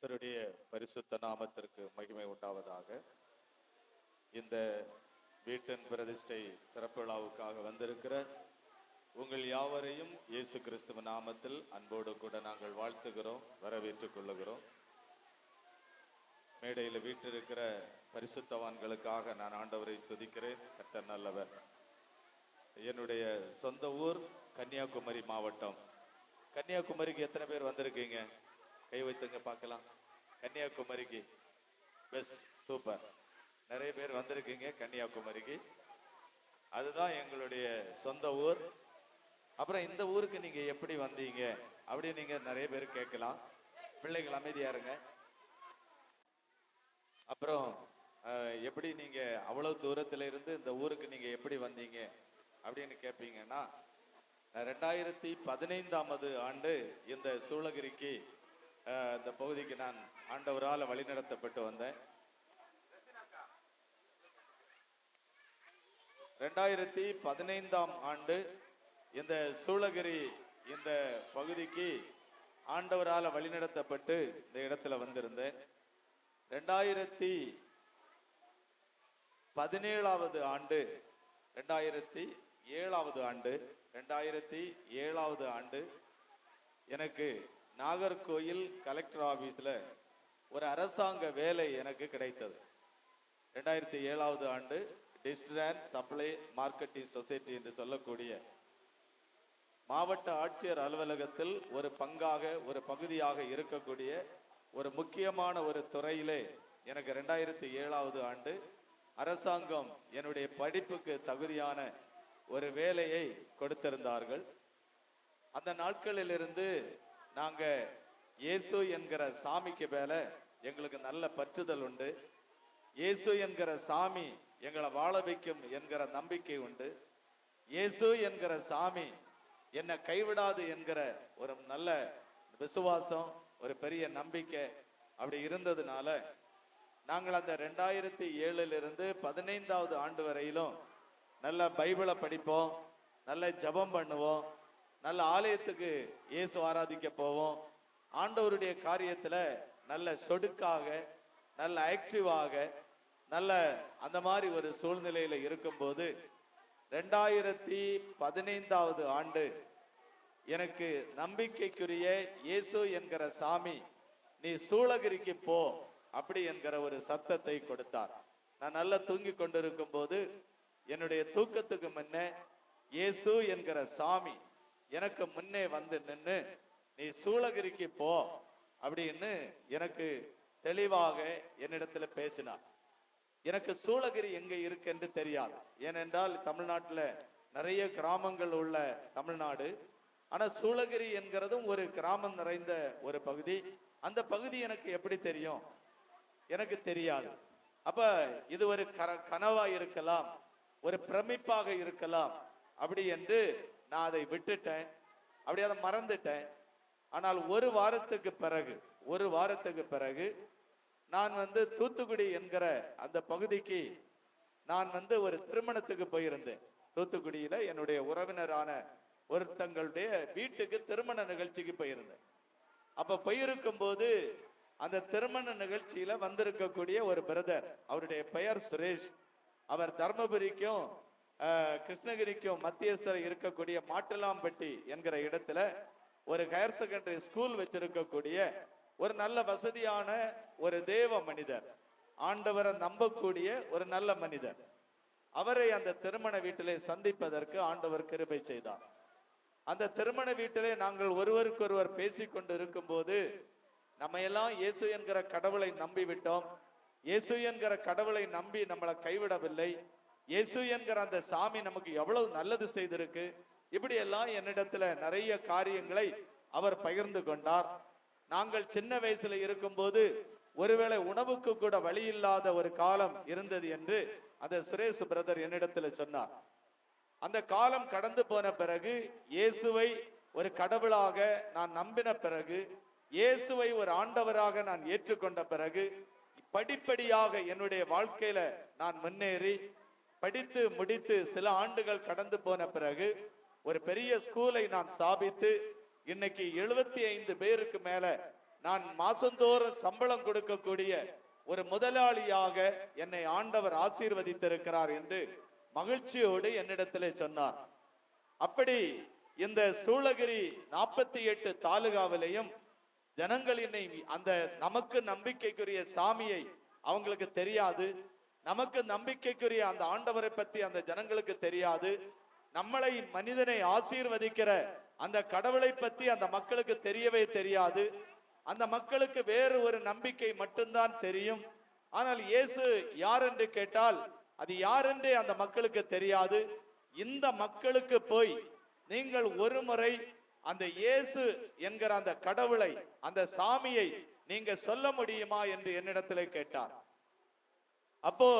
கர்த்தருடைய பரிசுத்த நாமத்திற்கு மகிமை உண்டாவதாக. இந்த வீட்டின் பிரதிஷ்டை திறப்பு விழாவுக்காக வந்திருக்கிற உங்கள் யாவரையும் இயேசு கிறிஸ்துவ நாமத்தில் அன்போடு கூட நாங்கள் வாழ்த்துகிறோம் வரவேற்றுக் கொள்ளுகிறோம். மேடையில் வீட்டிருக்கிற பரிசுத்தவான்களுக்காக நான் ஆண்டவரை துதிக்கிறேன் கர்த்தர் நல்லவர். என்னுடைய சொந்த ஊர் கன்னியாகுமரி மாவட்டம். கன்னியாகுமரிக்கு எத்தனை பேர் வந்திருக்கீங்க? கை வைத்துங்க பார்க்கலாம். கன்னியாகுமரிக்கு. பெஸ்ட் சூப்பர் நிறைய பேர் வந்திருக்கீங்க கன்னியாகுமரிக்கு. அதுதான் எங்களுடைய சொந்த ஊர். அப்புறம் இந்த ஊருக்கு நீங்க எப்படி வந்தீங்க அப்படின்னு நீங்க நிறைய பேர் கேட்கலாம். பிள்ளைகள் அமைதியா இருங்க. அப்புறம் எப்படி நீங்க அவ்வளவு தூரத்துல இருந்து இந்த ஊருக்கு நீங்க எப்படி வந்தீங்க அப்படின்னு கேட்பீங்கன்னா ரெண்டாயிரத்தி பதினைந்தாமது ஆண்டு இந்த சூளகிரிக்கு இந்த பகுதிக்கு நான் ஆண்டவரால் வழிநடத்தப்பட்டு வந்தேன். ரெண்டாயிரத்தி பதினைந்தாம் ஆண்டு இந்த சூளகிரி இந்த பகுதிக்கு ஆண்டவரால் வழிநடத்தப்பட்டு இந்த இடத்துல வந்திருந்தேன். ரெண்டாயிரத்தி பதினேழாவது ஆண்டு ரெண்டாயிரத்தி ஏழாவது ஆண்டு ரெண்டாயிரத்தி ஏழாவது ஆண்டு எனக்கு நாகர்கோயில் கலெக்டர் ஆஃபீஸில் ஒரு அரசாங்க வேலை எனக்கு கிடைத்தது. ரெண்டாயிரத்தி ஏழாவது ஆண்டு டிஸ்ட்ரிக்ட் சப்ளை மார்க்கெட்டிங் சொசைட்டி என்று சொல்லக்கூடிய மாவட்ட ஆட்சியர் அலுவலகத்தில் ஒரு பங்காக ஒரு பகுதியாக இருக்கக்கூடிய ஒரு முக்கியமான ஒரு துறையிலே எனக்கு ரெண்டாயிரத்தி ஏழாவது ஆண்டு அரசாங்கம் என்னுடைய படிப்புக்கு தகுதியான ஒரு வேலையை கொடுத்திருந்தார்கள். அந்த நாட்களிலிருந்து நாங்க இயேசு என்கிற சாமிக்கு மேல எங்களுக்கு நல்ல பற்றுதல் உண்டு. இயேசு என்கிற சாமி எங்களை வாழ வைக்கும் என்கிற நம்பிக்கை உண்டு. இயேசு என்கிற சாமி என்னை கைவிடாது என்கிற ஒரு நல்ல விசுவாசம் ஒரு பெரிய நம்பிக்கை அப்படி இருந்ததுனால நாங்கள் அந்த ரெண்டாயிரத்தி ஏழுல இருந்து பதினைந்தாவது ஆண்டு வரையிலும் நல்ல பைபிளை படிப்போம் நல்ல ஜெபம் பண்ணுவோம் நல்ல ஆலயத்துக்கு இயேசு ஆராதிக்க போவோம். ஆண்டவருடைய காரியத்தில் நல்ல சொடுக்காக நல்ல ஆக்டிவாக நல்ல அந்த மாதிரி ஒரு சூழ்நிலையில் இருக்கும்போது ரெண்டாயிரத்தி பதினைந்தாவது ஆண்டு எனக்கு நம்பிக்கைக்குரிய இயேசு என்கிற சாமி நீ சூளகிரிக்கு போ அப்படி என்கிற ஒரு சத்தத்தை கொடுத்தார். நான் நல்லா தூங்கி கொண்டிருக்கும் போது என்னுடைய தூக்கத்துக்கு முன்னே இயேசு என்கிற சாமி எனக்கு முன்னே வந்து நின்று நீ சூளகிரிக்கு போ அப்படின்னு எனக்கு தெளிவாக என்னிடத்துல பேசினார். எனக்கு சூளகிரி எங்க இருக்கு என்று தெரியாது. ஏனென்றால் தமிழ்நாட்டில் நிறைய கிராமங்கள் உள்ள தமிழ்நாடு. ஆனா சூளகிரி என்கிறதும் ஒரு கிராமம் நிறைந்த ஒரு பகுதி. அந்த பகுதி எனக்கு எப்படி தெரியும்? எனக்கு தெரியாது. அப்ப இது ஒரு கனவா இருக்கலாம் ஒரு பிரமிப்பாக இருக்கலாம் அப்படி என்று நான் அதை விட்டுட்டேன். அப்படி அதை மறந்துட்டேன். ஆனால் ஒரு வாரத்துக்கு பிறகு ஒரு வாரத்துக்கு பிறகு நான் வந்து தூத்துக்குடி என்கிற அந்த பகுதிக்கு நான் வந்து ஒரு திருமணத்துக்கு போயிருந்தேன். தூத்துக்குடியில என்னுடைய உறவினரான ஒருத்தங்களுடைய வீட்டுக்கு திருமண நிகழ்ச்சிக்கு போயிருந்தேன். அப்ப போயிருக்கும் போது அந்த திருமண நிகழ்ச்சியில வந்திருக்கக்கூடிய ஒரு பிரதர் அவருடைய பெயர் சுரேஷ். அவர் தர்மபுரிக்கும் கிருஷ்ணகிரிக்கும் மத்தியஸ்தர் இருக்கக்கூடிய மாட்டுலாம்பட்டி என்கிற இடத்துல ஒரு ஹையர் செகண்டரி ஸ்கூல் வச்சிருக்கக்கூடிய ஒரு நல்ல வசதியான ஒரு தேவ மனிதர். ஆண்டவரை நம்பக்கூடிய ஒரு நல்ல மனிதர். அவரை அந்த திருமண வீட்டிலே சந்திப்பதற்கு ஆண்டவர் கிருபை செய்தார். அந்த திருமண வீட்டிலே நாங்கள் ஒருவருக்கொருவர் பேசிக்கொண்டு இருக்கும்போது நம்ம எல்லாம் இயேசு என்கிற கடவுளை நம்பி விட்டோம் இயேசு என்கிற கடவுளை நம்பி நம்மளை கைவிடவில்லை. இயேசு என்கிற அந்த சாமி நமக்கு எவ்வளவு நல்லது செய்திருக்கு? இப்படி எல்லாம் என்னிடத்துல நிறைய காரியங்களை அவர் பகிர்ந்து கொண்டார். நாங்கள் சின்ன வயசுல இருக்கும்போது ஒருவேளை உணவுக்கு கூட வழி இல்லாத ஒரு காலம் இருந்தது என்று அந்த சுரேஷ் பிரதர் என்னிடத்துல சொன்னார். அந்த காலம் கடந்து போன பிறகு இயேசுவை ஒரு கடவுளாக நான் நம்பின பிறகு இயேசுவை ஒரு ஆண்டவராக நான் ஏற்றுக்கொண்ட பிறகு படிப்படியாக என்னுடைய வாழ்க்கையில நான் முன்னேறி படித்து முடித்து சில ஆண்டுகள் கடந்து போன பிறகு ஒரு பெரிய ஸ்கூலை நான் ஸ்தாபித்து இன்னைக்கு எழுபத்தி ஐந்து பேருக்கு மேல நான் மாசந்தோறும் சம்பளம் கொடுக்கக்கூடிய ஒரு முதலாளியாக என்னை ஆண்டவர் ஆசீர்வதித்திருக்கிறார் என்று மகிழ்ச்சியோடு என்னிடத்திலே சொன்னார். அப்படி இந்த சூளகிரி நாற்பத்தி எட்டு தாலுகாவிலையும் ஜனங்கள் என்னை அந்த நமக்கு நம்பிக்கைக்குரிய சாமியை அவங்களுக்கு தெரியாது. நமக்கு நம்பிக்கைக்குரிய அந்த ஆண்டவரை பத்தி அந்த ஜனங்களுக்கு தெரியாது. நம்மளை மனிதனை ஆசீர்வதிக்கிற அந்த கடவுளை பத்தி அந்த மக்களுக்கு தெரியவே தெரியாது. அந்த மக்களுக்கு வேறு ஒரு நம்பிக்கை மட்டும்தான் தெரியும். ஆனால் இயேசு யார் என்று கேட்டால் அது யார் என்றே அந்த மக்களுக்கு தெரியாது. இந்த மக்களுக்கு போய் நீங்கள் ஒரு முறை அந்த இயேசு என்கிற அந்த கடவுளை அந்த சாமியை நீங்க சொல்ல முடியுமா என்று என்னிடத்திலே கேட்டார். அப்போ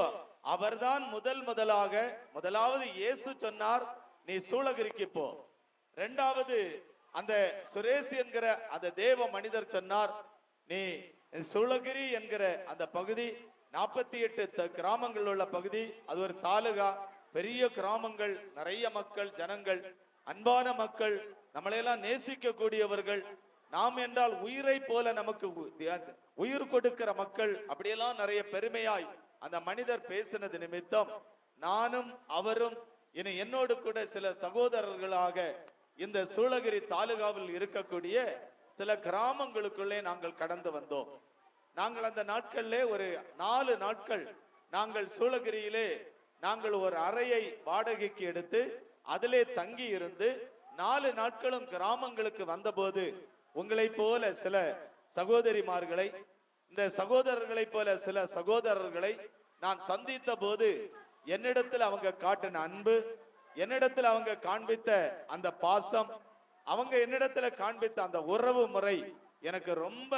அவர்தான் முதல் முதலாக முதலாவது இயேசு சொன்னார் நீ சூளகிரிக்கு போ ரெண்டாவது அந்த சுரேஷ் என்கிற அந்த தேவ மனிதர் சொன்னார் நீ சூளகிரி என்கிற அந்த பகுதி நாற்பத்தி எட்டு கிராமங்கள் உள்ள பகுதி அது ஒரு தாலுகா பெரிய கிராமங்கள் நிறைய மக்கள் ஜனங்கள் அன்பான மக்கள் நம்மளையெல்லாம் நேசிக்க கூடியவர்கள் நாம் என்றால் உயிரை போல நமக்கு உயிர் கொடுக்கிற மக்கள் அப்படியெல்லாம் நிறைய பெருமையாய் அந்த மனிதர் பேசினது நிமித்தம் நானும் அவரும் இனி என்னோடு கூட சில சகோதரர்களாக இந்த சூளகிரி தாலுகாவில் இருக்கக்கூடிய சில கிராமங்களுக்குள்ளே நாங்கள் கடந்து வந்தோம். நாங்கள் அந்த நாட்களிலே ஒரு நாலு நாட்கள் நாங்கள் சூளகிரியிலே நாங்கள் ஒரு அறையை வாடகைக்கு எடுத்து அதிலே தங்கி இருந்து நாலு நாட்களும் கிராமங்களுக்கு வந்தபோது உங்களை போல சில சகோதரிமார்களை இந்த சகோதரர்களைப் போல சில சகோதரர்களை நான் சந்தித்த போது என்னிடத்தில் அவங்க காட்டின அன்பு என்னிடத்தில் அவங்க காண்பித்த அந்த பாசம் அவங்க என்னிடத்துல காண்பித்த அந்த உறவு முறை எனக்கு ரொம்ப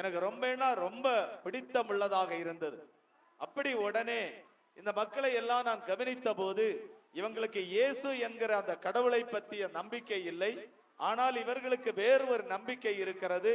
எனக்கு ரொம்பனா ரொம்ப பிடித்தமுள்ளதாக இருந்தது. அப்படி உடனே இந்த மக்களை எல்லாம் நான் கவனித்த போது இவங்களுக்கு இயேசு என்கிற அந்த கடவுளை பற்றிய நம்பிக்கை இல்லை. ஆனால் இவர்களுக்கு வேறு ஒரு நம்பிக்கை இருக்கிறது.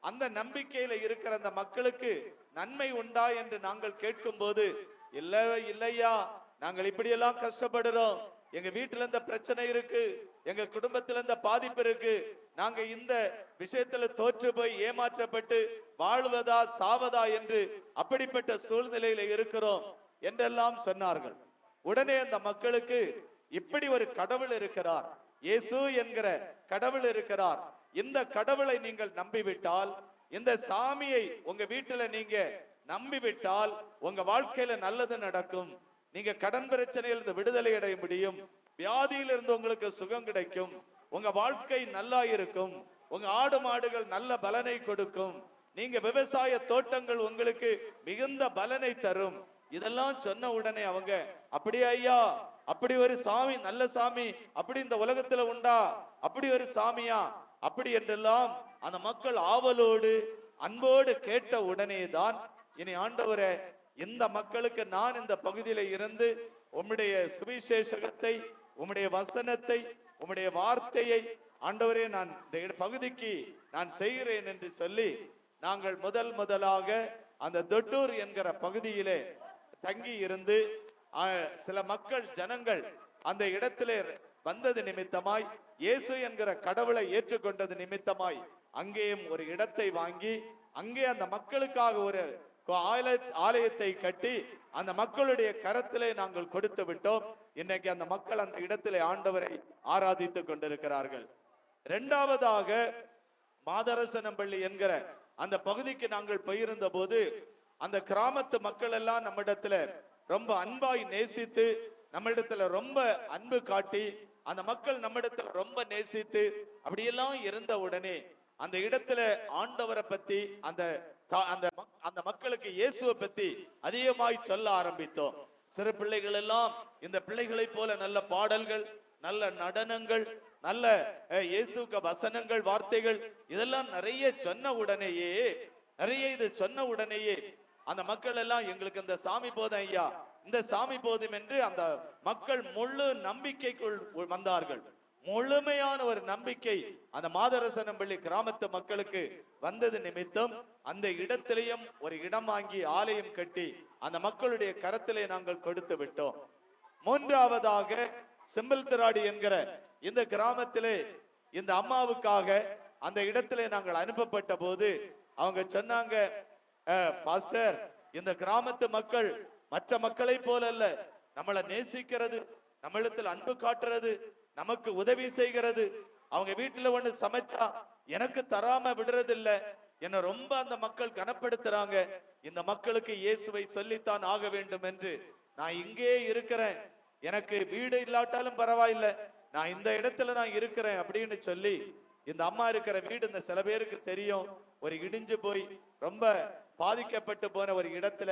அந்த நம்பிக்கையில இருக்கிற அந்த மக்களுக்கு நன்மை உண்டா என்று நாங்கள் கேட்கும் போது இல்லவே இல்லையா நாங்கள் இப்படியெல்லாம் கஷ்டப்படுறோம். எங்க வீட்டுல இந்த பிரச்சனை இருக்கு. எங்க குடும்பத்துல இந்த பாதிப்பு இருக்கு. நாங்க இந்த விஷயத்துல தோற்று போய் ஏமாற்றப்பட்டு வாழ்வதா சாவதா என்று அப்படிப்பட்ட சூழ்நிலையில இருக்கிறோம் என்றெல்லாம் சொன்னார்கள். உடனே அந்த மக்களுக்கு இப்படி ஒரு கடவுள் இருக்கிறார். இயேசு என்கிற கடவுள் இருக்கிறார். இந்த கடவுளை நீங்கள் நம்பிவிட்டால் இந்த சாமியை உங்க வீட்டுல நீங்க நம்பிவிட்டால் உங்க வாழ்க்கையில நல்லது நடக்கும். நீங்க கடன் பிரச்சனையிலிருந்து விடுதலை அடைய முடியும். வியாதியிலிருந்து உங்களுக்கு சுகம் கிடைக்கும். உங்க வாழ்க்கை நல்லா இருக்கும். உங்க ஆடு மாடுகள் நல்ல பலனை கொடுக்கும். நீங்க விவசாய தோட்டங்கள் உங்களுக்கு மிகுந்த பலனை தரும். இதெல்லாம் சொன்ன உடனே அவங்க அப்படியா ஐயா? அப்படி ஒரு சாமி நல்ல சாமி. அப்படி இந்த உலகத்துல உண்டா? அப்படி ஒரு சாமியா? அப்படி என்றெல்லாம் அந்த மக்கள் ஆவலோடு அன்போடு கேட்ட உடனே தான் இனி ஆண்டவரே இந்த மக்களுக்கு நான் இந்த பகுதியில இருந்து உம்முடைய சுவிசேஷகத்தை உம்முடைய வசனத்தை உம்முடைய வார்த்தையை ஆண்டவரே நான் இந்த இட- பகுதிக்கு நான் செய்கிறேன் என்று சொல்லி நாங்கள் முதல் முதலாக அந்த தொட்டூர் என்கிற பகுதியிலே தங்கி இருந்து சில மக்கள் ஜனங்கள் அந்த இடத்திலே வந்தது நிமித்தமாய் இயேசு என்கிற கடவுளை ஏற்றுக்கொண்டது நிமித்தமாய் அங்கேயும் ஒரு இடத்தை வாங்கி அங்கே அந்த மக்களுக்காக ஒரு ஆலய- ஆலயத்தை கட்டி அந்த மக்களுடைய கரத்திலே நாங்கள் கொடுத்து விட்டோம். இன்னைக்கு அந்த மக்கள் அந்த இடத்திலே ஆண்டவரை ஆராதித்துக் கொண்டிருக்கிறார்கள். இரண்டாவதாக மாதரசனம்பள்ளி என்கிற அந்த பகுதிக்கு நாங்கள் போயிருந்த போது அந்த கிராமத்து மக்கள் எல்லாம் நம்மிடத்துல ரொம்ப அன்பாய் நேசித்து நம்மிடத்துல ரொம்ப அன்பு காட்டி அந்த மக்கள் நம்மிடத்துல ரொம்ப நேசித்து அப்படியெல்லாம் இருந்த உடனே அந்த இடத்துல ஆண்டவரை பத்தி அந்த சா- அந்த அந்த மக்களுக்கு இயேசுவை பத்தி அதிகமாய் சொல்ல ஆரம்பித்தோம். சிறு பிள்ளைகள் எல்லாம் இந்த பிள்ளைகளைப் போல நல்ல பாடல்கள் நல்ல நடனங்கள் நல்ல இயேசுக்கு இயேசுக்க வசனங்கள் வார்த்தைகள் இதெல்லாம் நிறைய சொன்ன உடனேயே நிறைய இது சொன்ன உடனேயே அந்த மக்கள் எல்லாம் எங்களுக்கு இந்த சாமி போதும் ஐயா இந்த சாமி போதும் என்று அந்த மக்கள் முழு நம்பிக்கைக்குள் வந்தார்கள். முழுமையான ஒரு நம்பிக்கை அந்த மாதரசனம்பள்ளி கிராமத்து மக்களுக்கு வந்தது நிமித்தம் அந்த இடத்திலையும் ஒரு இடம் வாங்கி ஆலயம் கட்டி அந்த மக்களுடைய கரத்திலே நாங்கள் கொடுத்து விட்டோம். மூன்றாவதாக செம்பில் திராடி என்கிற இந்த கிராமத்திலே இந்த அம்மாவுக்காக அந்த இடத்திலே நாங்கள் அனுப்பப்பட்ட போது அவங்க சொன்னாங்க பாஸ்டர் இந்த கிராமத்து மக்கள் மற்ற மக்களை போல அல்ல நம்மளை நேசிக்கிறது நம்மளிடத்தில் அன்பு காட்டுறது நமக்கு உதவி செய்கிறது. அவங்க வீட்டுல ஒண்ணு சமைச்சா எனக்கு தராம விடுறது இல்ல என்ன ரொம்ப அந்த மக்கள் கனப்படுத்துறாங்க. இந்த மக்களுக்கு இயேசுவை சொல்லித்தான் ஆக வேண்டும் என்று நான் இங்கே இருக்கிறேன். எனக்கு வீடு இல்லாட்டாலும் பரவாயில்லை. நான் இந்த இடத்துல நான் இருக்கிறேன் அப்படின்னு சொல்லி இந்த அம்மா இருக்கிற வீடு இந்த சில பேருக்கு தெரியும். ஒரு இடிஞ்சு போய் ரொம்ப பாதிக்கப்பட்டு போன ஒரு இடத்துல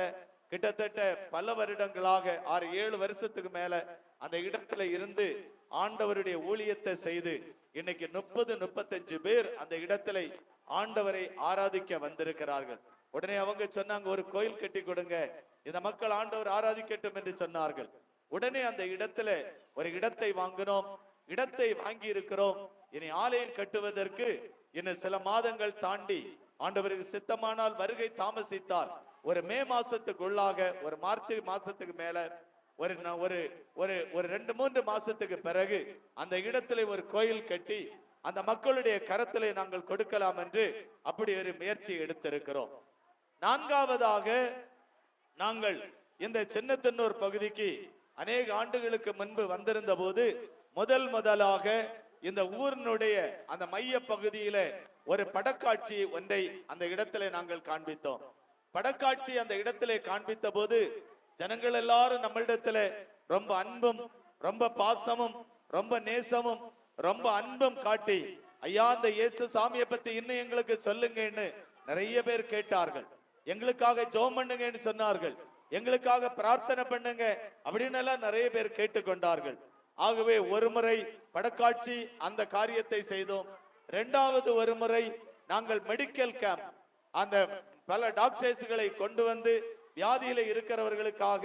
கிட்டத்தட்ட பல வருடங்களாக ஆறு ஏழு வருஷத்துக்கு மேல அந்த இடத்துல இருந்து ஆண்டவருடைய ஊழியத்தை செய்து இன்னைக்கு முப்பது முப்பத்தஞ்சு பேர் அந்த இடத்துல ஆண்டவரை ஆராதிக்க வந்திருக்கிறார்கள். உடனே அவங்க சொன்னாங்க ஒரு கோயில் கட்டி கொடுங்க. இந்த மக்கள் ஆண்டவர் ஆராதிக்கட்டும் என்று சொன்னார்கள். உடனே அந்த இடத்துல ஒரு இடத்தை வாங்கினோம். இடத்தை வாங்கி இருக்கிறோம். இனி ஆலயம் கட்டுவதற்கு இன்னும் சில மாதங்கள் தாண்டி ஆண்டவருக்கு சித்தமானால் வருகை தாமசித்தார். ஒரு மே மாசத்துக்குள்ளாக ஒரு மார்ச் மாசத்துக்கு மேல ஒரு ஒரு ஒரு ஒரு ரெண்டு மூன்று மாசத்துக்கு பிறகு அந்த இடத்துல ஒரு கோயில் கட்டி அந்த மக்களுடைய கரத்திலே நாங்கள் கொடுக்கலாம் என்று அப்படி ஒரு முயற்சி எடுத்திருக்கிறோம். நான்காவதாக நாங்கள் இந்த சின்னத்தன்னூர் பகுதிக்கு அநேக ஆண்டுகளுக்கு முன்பு வந்திருந்த போது முதல் முதலாக இந்த ஊரினுடைய அந்த மைய பகுதியில ஒரு படக்காட்சி ஒன்றை அந்த இடத்துல நாங்கள் காண்பித்தோம். படக்காட்சி அந்த இடத்திலே காண்பித்த போது ஜனங்கள் எல்லாரும் நம்மளிடத்துல ரொம்ப அன்பும் ரொம்ப பாசமும் ரொம்ப நேசமும் ரொம்ப அன்பும் காட்டி ஐயா அந்த இயேசு சாமியை பத்தி இன்னும் எங்களுக்கு சொல்லுங்கன்னு நிறைய பேர் கேட்டார்கள். எங்களுக்காக ஜோம் பண்ணுங்கன்னு சொன்னார்கள். எங்களுக்காக பிரார்த்தனை பண்ணுங்க அப்படின்னு எல்லாம் நிறைய பேர் கேட்டுக்கொண்டார்கள். ஆகவே ஒரு முறை படக்காட்சி அந்த காரியத்தை செய்தோம். இரண்டாவது ஒரு முறை நாங்கள் மெடிக்கல் கேம்ப் அந்த பல டாக்டர்ஸ்களை கொண்டு வந்து வியாதியில இருக்கிறவர்களுக்காக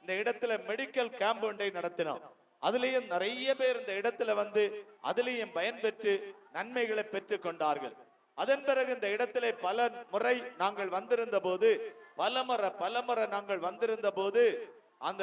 இந்த இடத்துல மெடிக்கல் கேம்ப் ஒன்றை நடத்தினோம். அதுலேயும் நிறைய பேர் இந்த இடத்துல வந்து அதுலயும் பயன்பெற்று நன்மைகளை பெற்று கொண்டார்கள் அதன் பிறகு இந்த இடத்துல பல முறை நாங்கள் வந்திருந்த போது பலமுறை பலமுறை நாங்கள் வந்திருந்த போது அந்த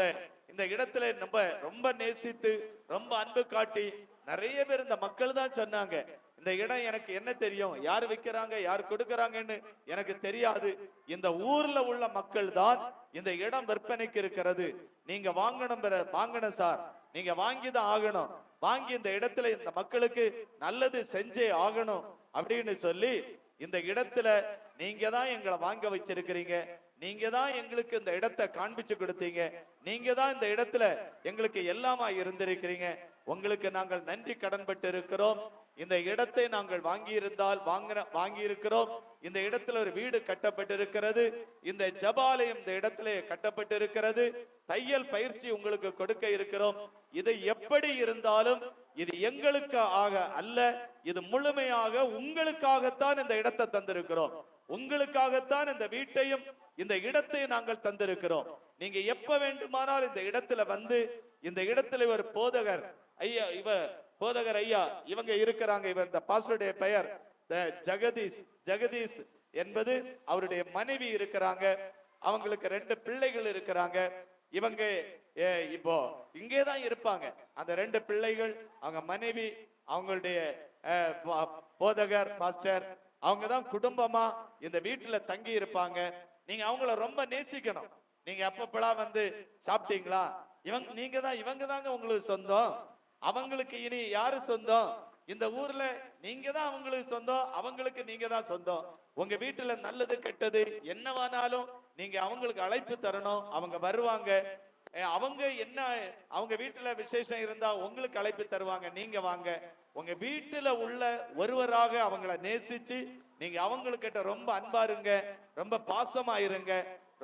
இந்த இடத்துல நம்ம ரொம்ப நேசித்து ரொம்ப அன்பு காட்டி நிறைய பேர் இந்த மக்கள் தான் சொன்னாங்க. இந்த இடம் எனக்கு என்ன தெரியும்? யார் விற்கிறாங்க யார் கொடுக்கறாங்கன்னு எனக்கு தெரியாது. இந்த ஊர்ல உள்ள மக்கள் தான் இந்த இடம் விற்பனைக்கு இருக்கிறது. நீங்க வாங்கணும் வாங்கணும் சார். நீங்க வாங்கி தான் ஆகணும். வாங்கி இந்த இடத்துல இந்த மக்களுக்கு நல்லது செஞ்சே ஆகணும் அப்படின்னு சொல்லி இந்த இடத்துல நீங்க தான் எங்களை வாங்க வச்சிருக்கிறீங்க. நீங்க தான் எங்களுக்கு இந்த இடத்தை காண்பிச்சு கொடுத்தீங்க. நீங்க தான் இந்த இடத்துல எங்களுக்கு எல்லாமா இருந்திருக்கிறீங்க. உங்களுக்கு நாங்கள் நன்றி கடன்பட்டு இருக்கிறோம் இந்த இடத்தை நாங்கள் வாங்கி இருந்தால் வாங்கின வாங்கி இருக்கிறோம் இந்த இடத்துல ஒரு வீடு கட்டப்பட்டிருக்கிறது. இந்த ஜபாலயம் இந்த இடத்துல கட்டப்பட்டிருக்கிறது. தையல் பயிற்சி உங்களுக்கு கொடுக்க இருக்கிறோம். இது எப்படி இருந்தாலும் இது எங்களுக்கு ஆக அல்ல. இது முழுமையாக உங்களுக்காகத்தான் இந்த இடத்தை தந்திருக்கிறோம். உங்களுக்காகத்தான் இந்த வீட்டையும் இந்த இடத்தை நாங்கள் தந்திருக்கிறோம். நீங்க எப்ப வேண்டுமானால் இந்த இடத்துல வந்து இந்த இடத்துல ஒரு போதகர் ஐயா இவ போதகர் ஐயா இவங்க இருக்கிறாங்க. இவர் இந்த பாஸ்டருடைய பெயர் த- ஜெகதீஷ். ஜெகதீஷ் என்பது அவருடைய மனைவி இருக்கிறாங்க. அவங்களுக்கு ரெண்டு பிள்ளைகள் இருக்கிறாங்க. இவங்க ஏ, இப்போ இங்கே தான் இருப்பாங்க. அந்த ரெண்டு பிள்ளைகள் அவங்க மனைவி அவங்களுடைய போதகர் பாஸ்டர் அவங்க தான் குடும்பமா இந்த வீட்டுல தங்கி இருப்பாங்க. நீங்க அவங்கள ரொம்ப நேசிக்கணும். நீங்க அப்பப்பெல்லாம் வந்து சாப்பிட்டீங்களா? இவங்க நீங்க தான் இவங்க தாங்க உங்களுக்கு சொந்தம். அவங்களுக்கு இனி யாரு சொந்தம்? இந்த ஊர்ல நீங்க தான் அவங்களுக்கு சொந்தம் அவங்களுக்கு நீங்க தான் சொந்தம். உங்க வீட்டுல நல்லது கெட்டது என்னவானாலும் நீங்க அவங்களுக்கு அழைப்பு தரணும் அவங்க வருவாங்க. அவங்க என்ன அவங்க வீட்டுல விசேஷம் இருந்தா உங்களுக்கு அழைப்பு தருவாங்க நீங்க வாங்க. உங்க வீட்டுல உள்ள ஒருவராக அவங்கள நேசிச்சு நீங்க அவங்களுக்கிட்ட ரொம்ப அன்பா இருங்க ரொம்ப பாசமா இருங்க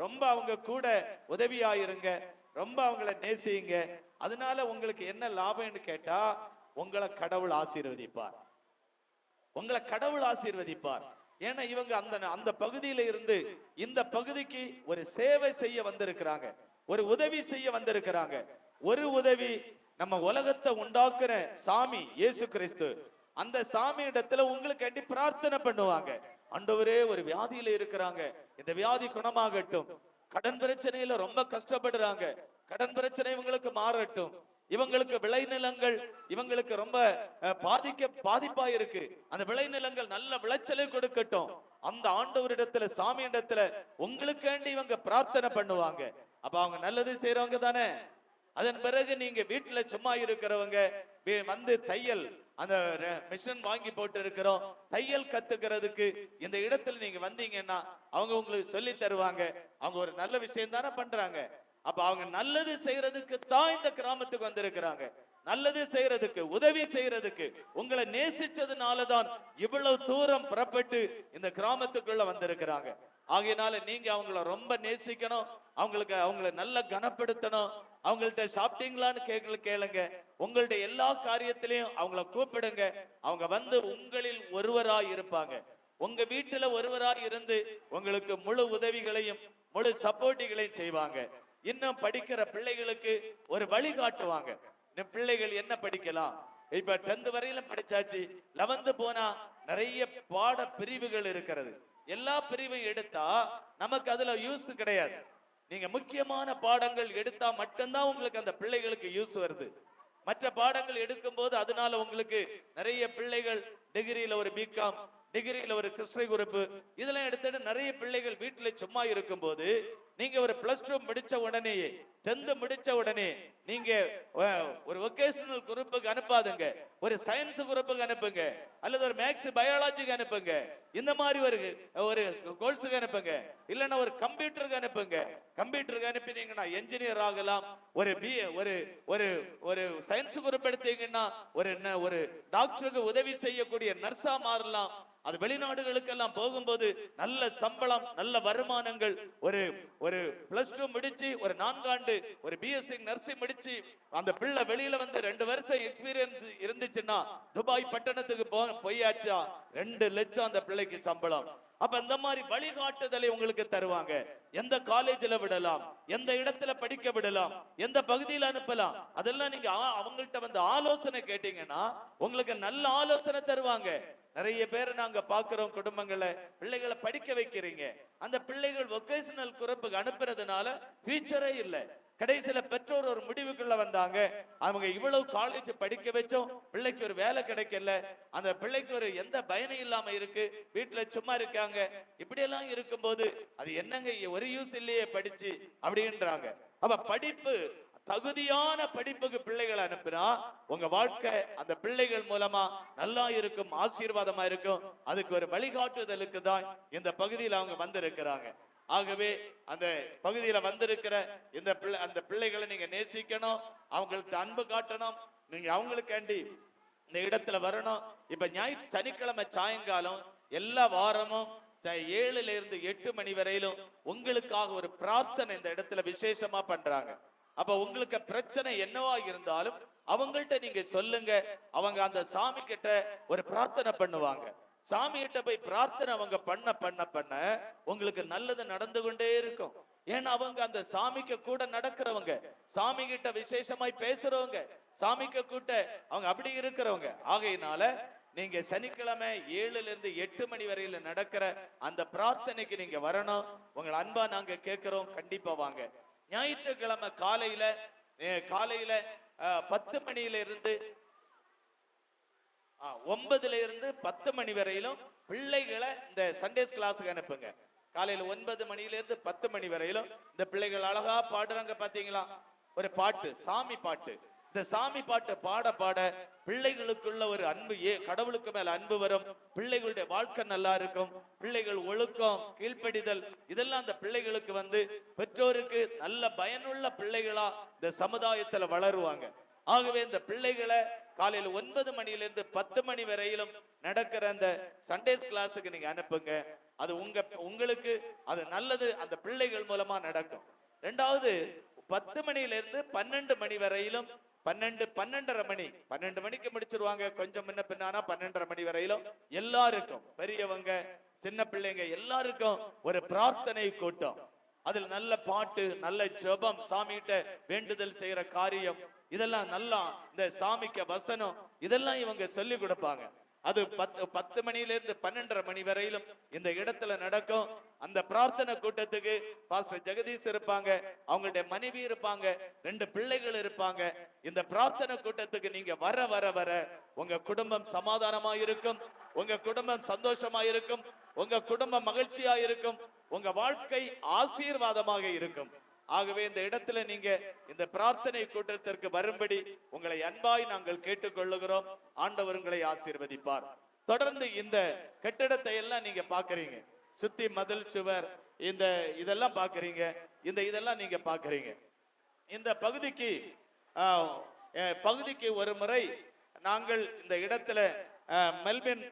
ரொம்ப அவங்க கூட உதவியா இருங்க ரொம்ப அவங்கள நேசிங்க. அதனால உங்களுக்கு என்ன லாபம்னு கேட்டா உங்களை கடவுள் ஆசீர்வதிப்பார். உங்களை கடவுள் ஆசீர்வதிப்பார். ஏன்னா இவங்க அந்த அந்த பகுதியில இருந்து இந்த பகுதிக்கு ஒரு சேவை செய்ய வந்திருக்கிறாங்க. ஒரு உதவி செய்ய வந்திருக்கிறாங்க. ஒரு உதவி நம்ம உலகத்தை உண்டாக்குற சாமி இயேசு கிறிஸ்து. அந்த சாமி இடத்துல உங்களுக்கு பிரார்த்தனை பண்ணுவாங்க. அண்டவரே ஒரு வியாதியில இருக்கிறாங்க. இந்த வியாதி குணமாகட்டும். கடன் பிரச்சனையில ரொம்ப கஷ்டப்படுறாங்க. கடன் பிரச்சனை இவங்களுக்கு மாறட்டும். இவங்களுக்கு விளைநிலங்கள் இவங்களுக்கு ரொம்ப அஹ், பாதிக்க பாதிப்பா இருக்கு அந்த விளைநிலங்கள் நல்ல விளைச்சலை கொடுக்கட்டும். அந்த ஆண்டவரிடத்துல சாமி இடத்துல உங்களுக்காண்டி இவங்க பிரார்த்தனை பண்ணுவாங்க. அப்ப அவங்க நல்லது செய்யறவங்க தானே? அதன் பிறகு நீங்க வீட்டுல சும்மா இருக்கிறவங்க வந்து தையல் அந்த மிஷின் வாங்கி போட்டு இருக்கிறோம் தையல் கத்துக்கிறதுக்கு இந்த இடத்துல நீங்க வந்தீங்கன்னா அவங்க உங்களுக்கு சொல்லி தருவாங்க. அவங்க ஒரு நல்ல விஷயம் தானே பண்றாங்க. அப்ப அவங்க நல்லது செய்யறதுக்கு தான் இந்த கிராமத்துக்கு வந்திருக்கிறாங்க. நல்லது செய்யறதுக்கு உதவி செய்யறதுக்கு உங்களை நேசிச்சதுனாலதான் இவ்வளவு தூரம் புறப்பட்டு இந்த கிராமத்துக்குள்ள வந்திருக்கிறாங்க. ஆகையினால நீங்க அவங்கள ரொம்ப நேசிக்கணும். அவங்களுக்கு அவங்கள நல்லா கனப்படுத்தணும். அவங்கள்ட்ட சாப்பிட்டீங்களான்னு கேட்கல கேளுங்க. உங்கள்ட்ட எல்லா காரியத்திலையும் அவங்கள கூப்பிடுங்க. அவங்க வந்து உங்களில் ஒருவராய் இருப்பாங்க. உங்க வீட்டுல ஒருவராய் இருந்து உங்களுக்கு முழு உதவிகளையும் முழு சப்போர்ட்டிகளையும் செய்வாங்க. இன்னும் படிக்கிற பிள்ளைகளுக்கு ஒரு வழி காட்டுவாங்க. இந்த பிள்ளைகள் என்ன படிக்கலாம்? இப்ப டென்த் வரையில படிச்சாச்சு. லெவன்த் போனா நிறைய பாட பிரிவுகள் இருக்கிறது. எல்லா பிரிவையும் எடுத்தா நமக்கு அதுல யூஸ் கிடையாது. நீங்க முக்கியமான பாடங்கள் எடுத்தா மட்டும்தான் உங்களுக்கு அந்த பிள்ளைகளுக்கு யூஸ் வருது. மற்ற பாடங்கள் எடுக்கும் போது அதனால உங்களுக்கு நிறைய பிள்ளைகள் டிகிரியில ஒரு பிகாம் டிகிரியில ஒரு கிறிஸ்டரி குரூப் இதெல்லாம் எடுத்துட்டு நிறைய பிள்ளைகள் வீட்டுல சும்மா இருக்கும்போது நீங்க ஒரு பிளஸ் டூ முடிச்ச உடனே டென்த் முடிச்ச உடனே நீங்க ஒரு ஒகேஷனல் குரூப்புக்கு அனுப்பாதுங்க. ஒரு சயின்ஸ் குரூப்புக்கு அனுப்புங்க. அல்லது ஒரு மேக்ஸ் பயாலஜிக்கு அனுப்புங்க. இந்த மாதிரி ஒரு ஒரு கோல்ஸுக்கு அனுப்புங்க. இல்லைன்னா ஒரு கம்ப்யூட்டருக்கு அனுப்புங்க. கம்ப்யூட்டருக்கு அனுப்பினீங்கன்னா என்ஜினியர் ஆகலாம். ஒரு பி ஒரு ஒரு ஒரு சயின்ஸ் குரூப் எடுத்தீங்கன்னா ஒரு என்ன ஒரு டாக்டருக்கு உதவி செய்யக்கூடிய நர்ஸா மாறலாம். அது வெளிநாடுகளுக்கெல்லாம் போகும்போது நல்ல சம்பளம் நல்ல வருமானங்கள் ஒரு ஒரு பிளஸ் டூ முடிச்சு ஒரு நான்காண்டு ஒரு பிஎஸ்சி நர்சிங் முடிச்சு அந்த பிள்ளை வெளியில வந்து ரெண்டு வருஷம் எக்ஸ்பீரியன்ஸ் இருந்துச்சுன்னா துபாய் பட்டணத்துக்கு போய் போயாச்சா? ரெண்டு லட்சம் அந்த பிள்ளைக்கு சம்பளம். அப்ப இந்த மாதிரி வழிகாட்டுதலை உங்களுக்கு தருவாங்க. எந்த காலேஜ்ல விடலாம் எந்த இடத்துல படிக்க விடலாம் எந்த பகுதியில் அனுப்பலாம். அதெல்லாம் நீங்க அவங்கள்ட்ட வந்து ஆலோசனை கேட்டீங்கன்னா உங்களுக்கு நல்ல ஆலோசனை தருவாங்க. நிறைய பேர் நாங்க பாக்குறோம் குடும்பங்களை பிள்ளைகளை படிக்க வைக்கிறீங்க. அந்த பிள்ளைகள் வொகேஷனல் குரப்புக்கு அனுப்புறதுனால ஃபியூச்சரே இல்லை. கடைசியில பெற்றோர் ஒரு முடிவுக்குள்ள வந்தாங்க. அவங்க இவ்வளவு காலேஜ் படிக்க வச்சோம். பிள்ளைக்கு ஒரு வேலை கிடைக்கல. அந்த பிள்ளைக்கு ஒரு எந்த பயனும் இல்லாம இருக்கு. வீட்டுல சும்மா இருக்காங்க. இப்படி எல்லாம் இருக்கும்போது அது என்னங்க ஒரு யூஸ் இல்லையே படிச்சு அப்படின்றாங்க. அப்ப படிப்பு தகுதியான படிப்புக்கு பிள்ளைகளை அனுப்புனா உங்க வாழ்க்கை அந்த பிள்ளைகள் மூலமா நல்லா இருக்கும் ஆசீர்வாதமா இருக்கும். அதுக்கு ஒரு வழிகாட்டுதலுக்கு தான் இந்த பகுதியில் அவங்க வந்திருக்கிறாங்க. ஆகவே அந்த பகுதியில வந்திருக்கிற இந்த பிள்ளை அந்த பிள்ளைகளை நீங்க நேசிக்கணும். அவங்களுக்கு அன்பு காட்டணும். நீங்க அவங்களுக்காண்டி இந்த இடத்துல வரணும். இப்ப ஞாயிற்று சனிக்கிழமை சாயங்காலம் எல்லா வாரமும் ஏழுல இருந்து எட்டு மணி வரையிலும் உங்களுக்காக ஒரு பிரார்த்தனை இந்த இடத்துல விசேஷமா பண்றாங்க. அப்ப உங்களுக்கு பிரச்சனை என்னவா இருந்தாலும் அவங்கள்ட்ட நீங்க சொல்லுங்க. அவங்க அந்த சாமி கிட்ட ஒரு பிரார்த்தனை பண்ணுவாங்க. சாமி கிட்ட போய் பிரார்த்தனை அவங்க பண்ண பண்ண பண்ண உங்களுக்கு நல்லது நடந்து கொண்டே இருக்கும். ஏன்னா அவங்க அந்த சாமிக்கு கூட நடக்கிறவங்க சாமி கிட்ட விசேஷமாய் பேசுறவங்க சாமிக்கு கூட்ட அவங்க அப்படி இருக்கிறவங்க. ஆகையினால நீங்க சனிக்கிழமை ஏழுல இருந்து எட்டு மணி வரையில நடக்கிற அந்த பிரார்த்தனைக்கு நீங்க வரணும். உங்களை அன்பா நாங்க கேட்கிறோம். கண்டிப்பா வாங்க. ஞாயிற்றுக்கிழமை காலையில காலையில பத்து மணியில இருந்து ஒன்பதுல இருந்து பத்து மணி வரையிலும் பிள்ளைகளை இந்த சண்டேஸ் கிளாஸுக்கு அனுப்புங்க. காலையில ஒன்பது மணில இருந்து பத்து மணி வரையிலும் இந்த பிள்ளைகள் அழகா பாடுறாங்க பாத்தீங்களா? ஒரு பாட்டு சாமி பாட்டு. இந்த சாமி பாட்டு பாட பாட பிள்ளைகளுக்குள்ள ஒரு அன்பு ஏ கடவுளுக்கு மேல அன்பு வரும். பிள்ளைகளுடைய வாழ்க்கை நல்லா இருக்கும். பிள்ளைகள் ஒழுக்கம் கீழ்ப்படிதல் இதெல்லாம் அந்த பிள்ளைகளுக்கு வந்து பெற்றோருக்கு நல்ல பயனுள்ள பிள்ளைகளா இந்த சமுதாயத்துல வளருவாங்க. ஆகவே இந்த பிள்ளைகளை காலையில ஒன்பது மணியிலிருந்து பத்து மணி வரையிலும் நடக்கிற அந்த சண்டேஸ் கிளாஸுக்கு நீங்க அனுப்புங்க. அது உங்க உங்களுக்கு அது நல்லது அந்த பிள்ளைகள் மூலமா நடக்கும். ரெண்டாவது பத்து மணியிலிருந்து பன்னெண்டு மணி வரையிலும் பன்னெண்டு பன்னெண்டரை மணி பன்னெண்டு மணிக்கு முடிச்சிருவாங்க. கொஞ்சம் முன்ன பின்னானா பன்னெண்டரை மணி வரையிலும் எல்லாருக்கும் பெரியவங்க சின்ன பிள்ளைங்க எல்லாருக்கும் ஒரு பிரார்த்தனை கூட்டம். அதில் நல்ல பாட்டு நல்ல ஜெபம் சாமிகிட்ட வேண்டுதல் செய்யற காரியம் இதெல்லாம் நல்லா இந்த சாமிக்கு வசனம் இதெல்லாம் இவங்க சொல்லி கொடுப்பாங்க. அது பத்து பத்து மணில இருந்து பன்னெண்டரை மணி வரையிலும் இந்த இடத்துல நடக்கும். அந்த பிரார்த்தனை கூட்டத்துக்கு பாஸ்டர் ஜெகதீஷ் இருப்பாங்க அவங்களுடைய மனைவி இருப்பாங்க ரெண்டு பிள்ளைகள் இருப்பாங்க. இந்த பிரார்த்தனை கூட்டத்துக்கு நீங்க வர வர வர உங்க குடும்பம் சமாதானமா இருக்கும் உங்க குடும்பம் சந்தோஷமா இருக்கும் உங்க குடும்பம் மகிழ்ச்சியா இருக்கும் உங்க வாழ்க்கை ஆசீர்வாதமாக இருக்கும். ஆகவே இந்த இடத்துல நீங்க இந்த பிரார்த்தனை கூட்டத்திற்கு வரும்படி உங்களை அன்பாய் நாங்கள் கேட்டுக்கொள்ளுகிறோம். ஆண்டவர் உங்களை ஆசீர்வதிப்பார். தொடர்ந்து இந்த கட்டிடத்தை எல்லாம் நீங்க பாக்குறீங்க சுத்தி மதில் சுவர் இந்த இதெல்லாம் பாக்குறீங்க இந்த இதெல்லாம் நீங்க பாக்குறீங்க இந்த பகுதிக்கு ஆஹ், அஹ், பகுதிக்கு ஒரு முறை நாங்கள் இந்த இடத்துல ஆஹ், மெல்பின்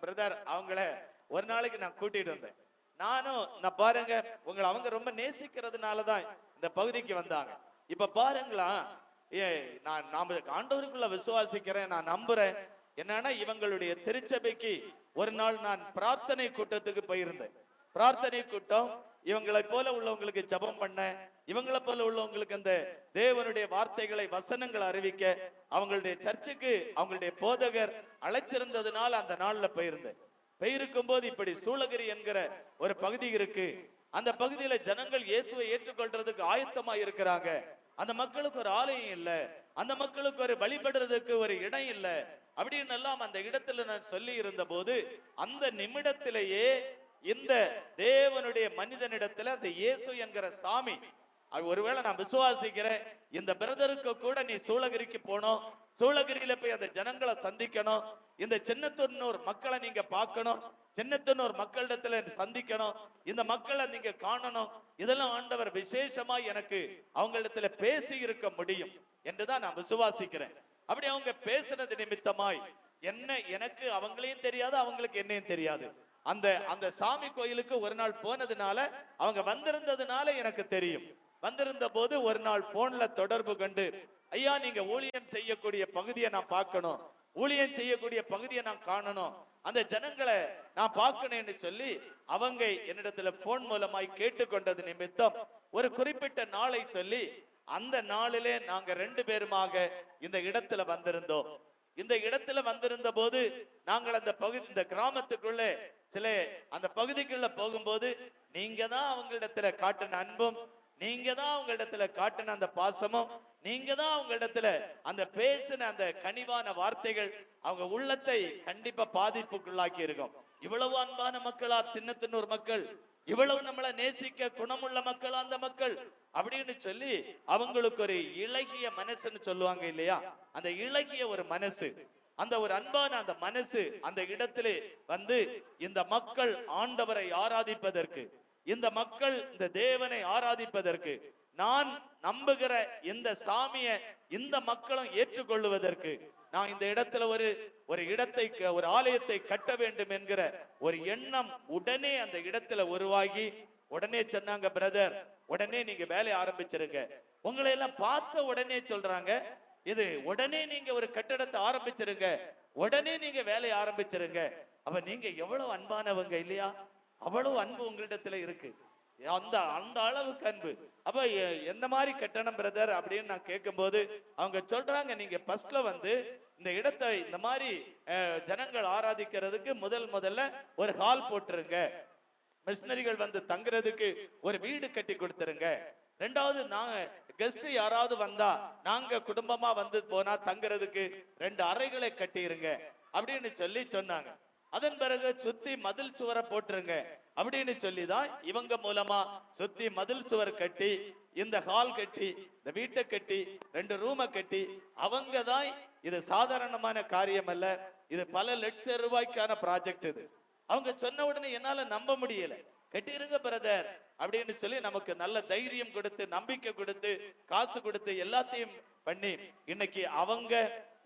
பிரதர் அவங்கள ஒரு நாளைக்கு நான் கூட்டிட்டு வந்தேன். நானும் நான் பாருங்க உங்களை அவங்க ரொம்ப நேசிக்கிறதுனால தான் இந்த பகுதிக்கு வந்தாங்க. இப்ப பாருங்களா ஏ நான் நாம ஆண்டவருக்குள்ள விசுவாசிக்கிறேன் நான் நம்புறேன். என்னன்னா இவங்களுடைய திருச்சபைக்கு ஒரு நாள் நான் பிரார்த்தனை கூட்டத்துக்கு போயிருந்தேன். பிரார்த்தனை கூட்டம் இவங்களை போல உள்ளவங்களுக்கு ஜெபம் பண்ண இவங்களை போல உள்ளவங்களுக்கு அந்த தேவனுடைய வார்த்தைகளை வசனங்கள் அறிவிக்க அவங்களுடைய சர்ச்சுக்கு அவங்களுடைய போதகர் அழைச்சிருந்ததுனால அந்த நாள்ல போயிருந்தேன். போயிருக்கும் போது இப்படி சூளகிரி என்கிற ஒரு பகுதி இருக்கு. அந்த பகுதியில ஜனங்கள் இயேசுவை ஏற்றுக்கொள்றதுக்கு ஆயத்தமா இருக்கிறாங்க. அந்த மக்களுக்கு ஒரு ஆலயம் இல்ல. அந்த மக்களுக்கு ஒரு வழிபடுறதுக்கு ஒரு இடம் இல்ல. அப்படின்னு எல்லாம் அந்த இடத்துல நான் சொல்லி இருந்த போது அந்த நிமிடத்திலேயே இந்த தேவனுடைய மனிதனிடத்துல அந்த இயேசு என்கிற சாமி ஒருவேளை நான் விசுவாசிக்கிறேன் இந்த பிரதருக்கு கூட நீ சூளகிரிக்கு போனோம் சூளகிரியில போய் அந்த ஜனங்களை சந்திக்கணும் இந்த சின்னத்தூர்னூர் மக்களை நீங்க பார்க்கணும் சின்னத்தூர்னூர் மக்களிடத்துல சந்திக்கணும் இந்த மக்களை நீங்க காணணும் இதெல்லாம் ஆண்டவர் விசேஷமா எனக்கு அவங்களிடத்துல பேசி இருக்க முடியும் என்றுதான் நான் விசுவாசிக்கிறேன். அப்படி அவங்க பேசுனது நிமித்தமாய் என்ன எனக்கு அவங்களையும் தெரியாது அவங்களுக்கு என்னையும் தெரியாது. அந்த அந்த சாமி கோயிலுக்கு ஒரு நாள் போனதுனால அவங்க வந்திருந்ததுனால எனக்கு தெரியும். வந்திருந்த போது ஒரு நாள் போன்ல தொடர்பு கண்டு ஐயா நீங்க ஊழியம் செய்யக்கூடிய பகுதியை நான் பார்க்கணும். ஊழியம் செய்யக்கூடிய பகுதியை நான் காணணும். அந்த ஜனங்களை நான் பார்க்கணும்னு சொல்லி அவங்க என்னிடத்துல போன் மூலமாய் கேட்டுக்கொண்டது நிமித்தம் ஒரு குறிப்பிட்ட நாளை சொல்லி அந்த நாளிலே நாங்க ரெண்டு பேருமாக இந்த இடத்துல வந்திருந்தோம். இந்த இடத்துல வந்திருந்த போது நாங்கள் அந்த பகுதி இந்த கிராமத்துக்குள்ளே சில அந்த பகுதிக்குள்ள போகும்போது நீங்க தான் அவங்களிடத்துல காட்டின அன்பும் நீங்க தான் அவங்க இடத்துல காட்டின அந்த பாசமும் நீங்க தான் அவங்க இடத்துல அந்த பேசின அந்த கனிவான வார்த்தைகள் அவங்க உள்ளத்தை கண்டிப்பா பாதிப்புக்குள்ளாக்கி இருக்கும். இவ்வளவு அன்பான மக்களா சின்னத்தினூர் மக்கள் இவ்வளவு நம்மளை நேசிக்க குணமுள்ள மக்கள் அந்த மக்கள் அப்படின்னு சொல்லி அவங்களுக்கு ஒரு இலகிய மனசுன்னு சொல்லுவாங்க இல்லையா? அந்த இலகிய ஒரு மனசு அந்த ஒரு அன்பான அந்த மனசு அந்த இடத்திலே வந்து இந்த மக்கள் ஆண்டவரை ஆராதிப்பதற்கு இந்த மக்கள் இந்த தேவனை ஆராதிப்பதற்கு நான் நம்புகிற இந்த சாமிய இந்த மக்களும் ஏற்றுக்கொள்ளுவதற்கு நான் இந்த இடத்துல ஒரு ஒரு இடத்தை ஒரு ஆலயத்தை கட்ட வேண்டும் என்கிற ஒரு எண்ணம் உடனே அந்த இடத்துல உருவாகி உடனே சொன்னாங்க பிரதர் உடனே நீங்க வேலையை ஆரம்பிச்சிருங்க. உங்களை எல்லாம் பார்த்த உடனே சொல்றாங்க இது உடனே நீங்க ஒரு கட்டடத்தை ஆரம்பிச்சிருங்க உடனே நீங்க வேலையை ஆரம்பிச்சிருங்க. அப்ப நீங்க எவ்வளவு அன்பானவங்க இல்லையா? அவ்வளவு அன்பு உங்களிடத்துல இருக்கு. அந்த அந்த அளவுக்கு அன்பு. அப்ப எ- எந்த மாதிரி கட்டணம் பிரதர் அப்படின்னு நான் கேட்கும்போது அவங்க சொல்றாங்க நீங்க ஃபர்ஸ்ட்ல வந்து இந்த இடத்தை இந்த மாதிரி ஜனங்கள் ஆராதிக்கிறதுக்கு முதல் முதல்ல ஒரு ஹால் போட்டுருங்க. மிஷினரிகள் வந்து தங்குறதுக்கு ஒரு வீடு கட்டி கொடுத்துருங்க. ரெண்டாவது நாங்க கெஸ்ட் யாராவது வந்தா நாங்க குடும்பமா வந்து போனா தங்குறதுக்கு ரெண்டு அறைகளை கட்டிருங்க. அப்படின்னு சொல்லி சொன்னாங்க. அதன் பிறகு சுத்தி மதில் சுவரை போட்டுருங்க. அப்படின்னு சொல்லி தான் இவங்க மூலமா சுத்தி மதில் சுவர் கட்டி இந்த ஹால் கட்டி இந்த வீட்டை கட்டி ரெண்டு ரூமை கட்டி அவங்க தான் இது சாதாரணமான காரியம் அல்ல. இது பல லட்சம் ரூபாய்க்கான ப்ராஜெக்ட் இது. அவங்க சொன்ன உடனே என்னால நம்ப முடியல. கட்டிருங்க பிரதர் அப்படின்னு சொல்லி நமக்கு நல்ல தைரியம் கொடுத்து நம்பிக்கை கொடுத்து காசு கொடுத்து எல்லாத்தையும் பண்ணி இன்னைக்கு அவங்க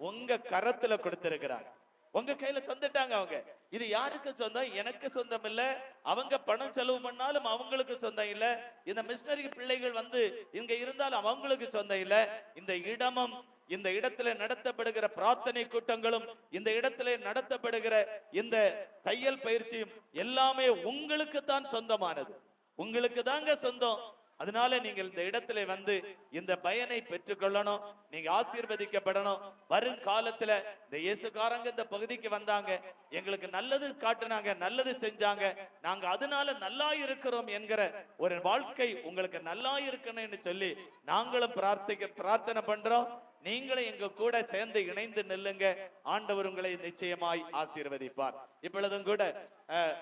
உங்க கரத்துல கொடுத்திருக்கிறாங்க. உங்க கையில தந்துட்டாங்க அவங்க. இது யாருக்கு சொந்தம்? எனக்கு சொந்தம் இல்ல. அவங்க பணம் செலவு பண்ணாலும் அவங்களுக்கு சொந்தம் இல்ல. இந்த மிஷினரி பிள்ளைகள் வந்து இங்க இருந்தாலும் அவங்களுக்கு சொந்தம் இல்ல. இந்த இடமும் இந்த இடத்துல நடத்தப்படுகிற பிரார்த்தனை கூட்டங்களும் இந்த இடத்துல நடத்தப்படுகிற இந்த தையல் பயிற்சியும் எல்லாமே உங்களுக்கு தான் சொந்தமானது. உங்களுக்கு தாங்க சொந்தம். அதனால நீங்கள் இந்த இடத்துல வந்து இந்த பயனை பெற்றுக்கொள்ளணும் நீங்க ஆசீர்வதிக்கப்படணும். வரும் காலத்துல இந்த இயேசுக்காரங்க இந்த பகுதிக்கு வந்தாங்க எங்களுக்கு நல்லது காட்டுனாங்க நல்லது செஞ்சாங்க. நாங்க அதனால நல்லா இருக்கிறோம் என்கிற ஒரு வாழ்க்கை உங்களுக்கு நல்லா இருக்கணும்னு சொல்லி நாங்களும் பிரார்த்திக்க பிரார்த்தனை பண்றோம். நீங்களும் எங்க கூட சேர்ந்து இணைந்து நில்லுங்க. ஆண்டவர் உங்களை நிச்சயமாய் ஆசீர்வதிப்பார். இப்பொழுதும் கூட அஹ்,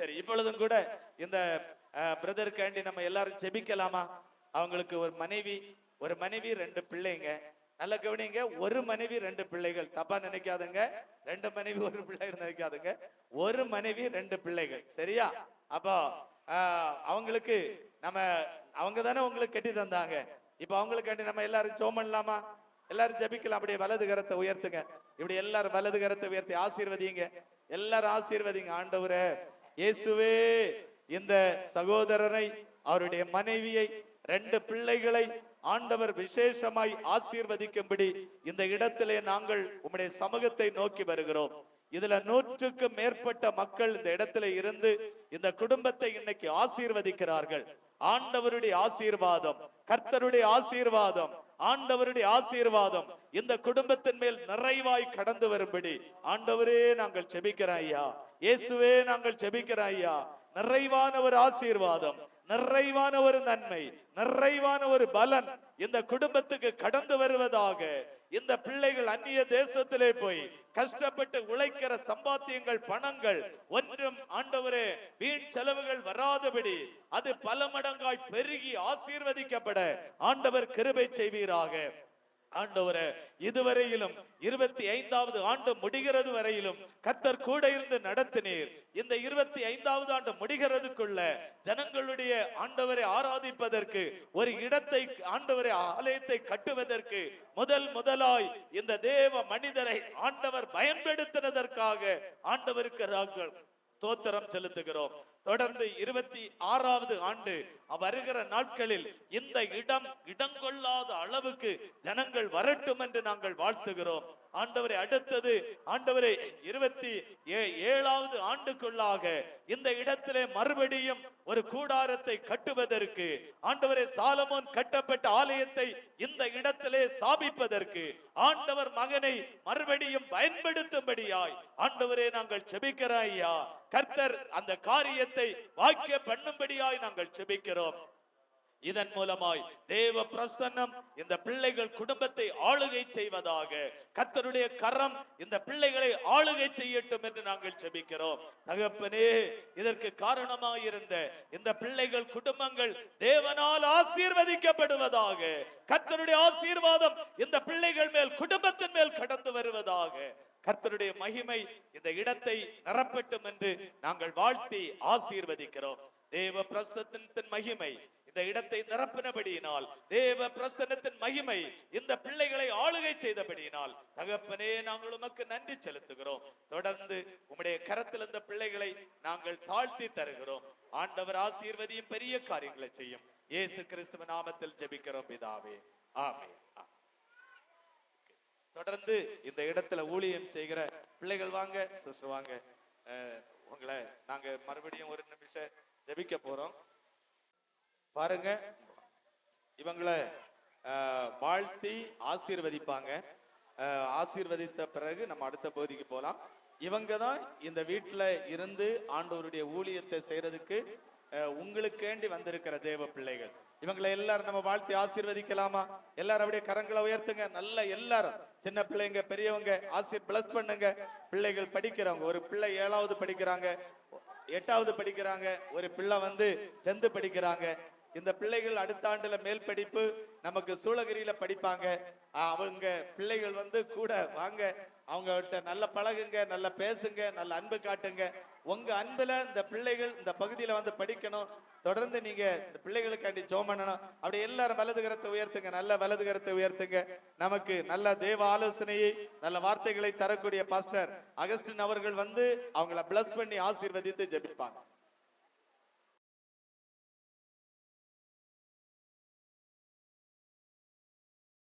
சரி இப்பொழுதும் கூட இந்த பிரதருக்காண்டி நம்ம எல்லாரும் ஜெபிக்கலாமா? அவங்களுக்கு ஒரு மனைவி ஒரு மனைவி ரெண்டு பிள்ளைங்க. நல்ல கவனிங்க ஒரு மனைவி ரெண்டு பிள்ளைகள். தப்பா நினைக்காதுங்க. ரெண்டு மனைவி ஒரு பிள்ளைகள் நினைக்காதுங்க. ஒரு மனைவி ரெண்டு பிள்ளைகள். சரியா? அப்போ ஆஹ், அவங்களுக்கு நம்ம அவங்க தானே உங்களுக்கு கட்டி தந்தாங்க. இப்போ அவங்களுக்காண்டி நம்ம எல்லாரும் ஜோம் பண்ணலாமா எல்லாரும் ஜெபிக்கலாம். அப்படியே வலது கரத்தை உயர்த்துங்க. இப்படி எல்லாரும் வலது கரத்தை உயர்த்தி ஆசீர்வதிங்க. எல்லாரும் ஆசீர்வதிங்க. ஆண்டவரே இயேசுவே இந்த சகோதரனை அவருடைய மனைவியை ரெண்டு பிள்ளைகளை ஆண்டவர் விசேஷமாய் ஆசீர்வதிக்கும்படி இந்த இடத்திலே நாங்கள் உம்முடைய சமூகத்தை நோக்கி வருகிறோம். இதுல நூற்றுக்கு மேற்பட்ட மக்கள் இந்த இடத்துல இருந்து இந்த குடும்பத்தை இன்னைக்கு ஆசீர்வதிக்கிறார்கள். ஆண்டவருடைய ஆசீர்வாதம் கர்த்தருடைய ஆசீர்வாதம் ஆண்டவருடைய ஆசீர்வாதம் இந்த குடும்பத்தின் மேல் நிறைவாய் கடந்து வரும்படி ஆண்டவரே நாங்கள் செபிக்கிறோம் ஐயா. இயேசுவே நாங்கள் செபிக்கிறோம் ஐயா நிறைவான ஒரு ஆசீர்வாதம் நிறைவான ஒரு நன்மை நிறைவான ஒரு பலன். இந்த குடும்பத்துக்கு கடந்து வருவதாக இந்த பிள்ளைகள் அந்நிய தேசத்திலே போய் கஷ்டப்பட்டு உழைக்கிற சம்பாத்தியங்கள் பணங்கள் ஒன்றும் ஆண்டவரே வீண் செலவுகள் வராதபடி அது பல மடங்காய் பெருகி ஆசீர்வதிக்கப்பட ஆண்டவர் கிருபை செய்வீராக. ஆண்டவரே இதுவரையிலும் இருபத்தி ஐந்தாவது ஆண்டு முடிகிறது வரையிலும் கத்தர் கூட இருந்து நடத்தினீர். இந்த இருபத்தி ஐந்தாவது ஆண்டு முடிகிறதுக்குள்ள ஜனங்களுடைய ஆண்டவரை ஆராதிப்பதற்கு ஒரு இடத்தை ஆண்டவரை ஆலயத்தை கட்டுவதற்கு முதல் முதலாய் இந்த தேவ மனிதரை ஆண்டவர் பயன்படுத்தினதற்காக ஆண்டவருக்கு தோத்திரம் செலுத்துகிறோம். தொடர்ந்து இருபத்தி ஆறாவது ஆண்டு வருகிற நாட்களில் இந்த இடம் இடங்கொள்ளாத அளவுக்கு ஜனங்கள் வரட்டும் என்று நாங்கள் வாழ்த்துகிறோம். ஆண்டவரை அடுத்தது ஆண்டவரை இருபத்தி ஏழாவது ஆண்டுக்குள்ளாக இந்த இடத்திலே மறுபடியும் ஒரு கூடாரத்தை கட்டுவதற்கு ஆண்டவரே சாலமோன் கட்டப்பட்ட ஆலயத்தை இந்த இடத்திலே ஸ்தாபிப்பதற்கு ஆண்டவர் மகனை மறுபடியும் பயன்படுத்தும்படியாய் ஆண்டவரே நாங்கள் செபிக்கிறோம் கர்த்தர் அந்த காரியத்தை காரியத்தை வாக்கிய பண்ணும்படியாய் நாங்கள் செபிக்கிறோம். இதன் மூலமாய் தேவ பிரசன்னம் இந்த பிள்ளைகள் குடும்பத்தை ஆளுகை செய்வதாக கத்தருடைய கரம் இந்த பிள்ளைகளை ஆளுகை செய்யட்டும் என்று நாங்கள் செபிக்கிறோம். தகப்பனே இதற்கு காரணமாயிருந்த இந்த பிள்ளைகள் குடும்பங்கள் தேவனால் ஆசீர்வதிக்கப்படுவதாக கத்தருடைய ஆசீர்வாதம் இந்த பிள்ளைகள் மேல் குடும்பத்தின் மேல் கடந்து வருவதாக கர்த்தருடைய மகிமை இந்த இடத்தை நிரப்பட்டும் என்று நாங்கள் வாழ்த்தி ஆசீர்வதிக்கிறோம். தேவ பிரசத்தின் மகிமை இந்த இடத்தை நிரப்பினபடியினால் தேவ பிரசன்னத்தின் மகிமை இந்த பிள்ளைகளை ஆளுகை செய்தபடியினால் தகப்பனே நாங்கள் உமக்கு நன்றி செலுத்துகிறோம். தொடர்ந்து உம்முடைய கரத்தில் இந்த பிள்ளைகளை நாங்கள் தாழ்த்தி தருகிறோம். ஆண்டவர் ஆசீர்வதியும் பெரிய காரியங்களை செய்யும். இயேசு கிறிஸ்துவ நாமத்தில் ஜெபிக்கிறோம் பிதாவே. ஆமே தொடர்ந்து இந்த இடத்துல ஊழியம் செய்கிற பிள்ளைகள் வாங்க சிஸ்டர் வாங்க. அஹ், உங்களை நாங்க மறுபடியும் ஒரு நிமிஷம் ஜபிக்க போறோம். பாருங்க இவங்களை வாழ்த்தி ஆசீர்வதிப்பாங்க. அஹ், ஆசீர்வதித்த பிறகு நம்ம அடுத்த பகுதிக்கு போலாம். இவங்க தான் இந்த வீட்டுல இருந்து ஆண்டவருடைய ஊழியத்தை செய்யறதுக்கு அஹ், உங்களுக்கேண்டி வந்திருக்கிற தேவ பிள்ளைகள். இவங்களை எல்லாரும் நம்ம வாழ்த்தி ஆசீர்வதிக்கலாமா? எல்லாரும் அப்படியே கரங்களை உயர்த்துங்க. நல்ல எல்லாரும். சின்ன பிள்ளைங்க பெரியவங்க ஆசீர் பிளஸ் பண்ணுங்க. பிள்ளைகள் படிக்கிறவங்க ஒரு பிள்ளை ஏழாவது படிக்கிறாங்க எட்டாவது படிக்கிறாங்க ஒரு பிள்ளை வந்து டென்த் படிக்கிறாங்க. இந்த பிள்ளைகள் அடுத்த ஆண்டுல மேல் படிப்பு நமக்கு சூளகிரியில படிப்பாங்க. அவங்க பிள்ளைகள் வந்து கூட வாங்க. அவங்ககிட்ட நல்ல பழகுங்க நல்ல பேசுங்க நல்ல அன்பு காட்டுங்க. உங்க அன்புல இந்த பிள்ளைகள் இந்த பகுதியில வந்து படிக்கணும். தொடர்ந்து நீங்க இந்த பிள்ளைகளுக்காண்டி ஜோம் பண்ணணும். அப்படி எல்லாரும் வலது கரத்தை உயர்த்துங்க. நல்ல வலது கரத்தை உயர்த்துங்க. நமக்கு நல்ல தேவ ஆலோசனையை நல்ல வார்த்தைகளை தரக்கூடிய பாஸ்டர் அகஸ்டின் அவர்கள் வந்து அவங்கள பிளஸ் பண்ணி ஆசீர்வதித்து ஜபிப்பாங்க.